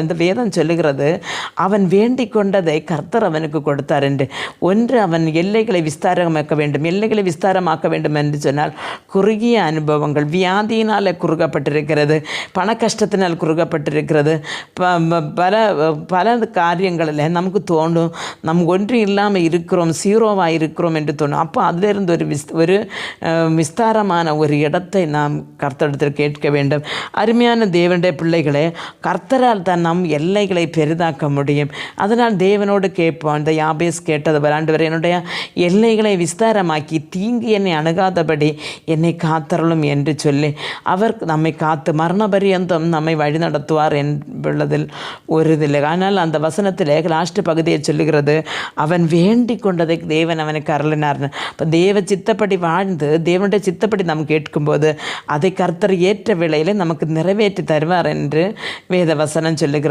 அந்த வேதம் சொல்லுகிறது அவன் வேண்டிக் கொண்டதை கர்த்தர் அவனுக்கு கொடுத்தார் என்று. ஒன்று அவன் எல்லைகளை விஸ்தாரமாக்க வேண்டும் எல்லைகளை விஸ்தாரமாக்க வேண்டும் என்று சொன்னால் குறுகிய அனுபவங்கள் வியாதியினால் குறுகப்பட்டிருக்கிறது பண கஷ்டத்தினால் குறுகப்பட்டிருக்கிறது பல பல காரியங்களில் நமக்கு தோணும் நம் ஒன்றும் இல்லாமல் இருக்கிறோம் சீரோவாக இருக்கிறோம் என்று தோணும் அப்போ அதிலிருந்து ஒரு விஸ் ஒரு விஸ்தாரமான ஒரு இடத்தை நாம் கர்த்தரிடத்தில் கேட்க வேண்டும். அருமையான தேவனுடைய பிள்ளைகளே கர்த்தரால் தான் நம் எல்லைகளை பெரிதாக்க முடியும். அதனால் தேவனோடு கேட்போம். இந்த யாபேஸ் கேட்டது வராண்டவர் என்னுடைய எல்லைகளை விஸ்தாரமாக்கி தீங்கு என்னை அணுகாதபடி என்னை காத்தரலும் என்று சொல்லி அவர் நம்மை காத்து மரணபரியந்தம் நம்மை வழி நடத்துவார் என் உள்ளதில் ஒரு இதில்லை ஆனால் அந்த வசனத்தில் லாஸ்ட் பகுதியை சொல்லுகிறது அவன் வேண்டி கொண்டதை தேவன் அவனுக்கு அருளினார்னு இப்போ தேவ சித்தப்படி வாழ்ந்து தேவனுடைய சித்தப்படி நாம் கேட்கும்போது அதை கர்த்தர் ஏற்ற வேளையில் நமக்கு நிறைவேற்றி தருவார் என்று வேத வசனம் சொல்லுகிறது.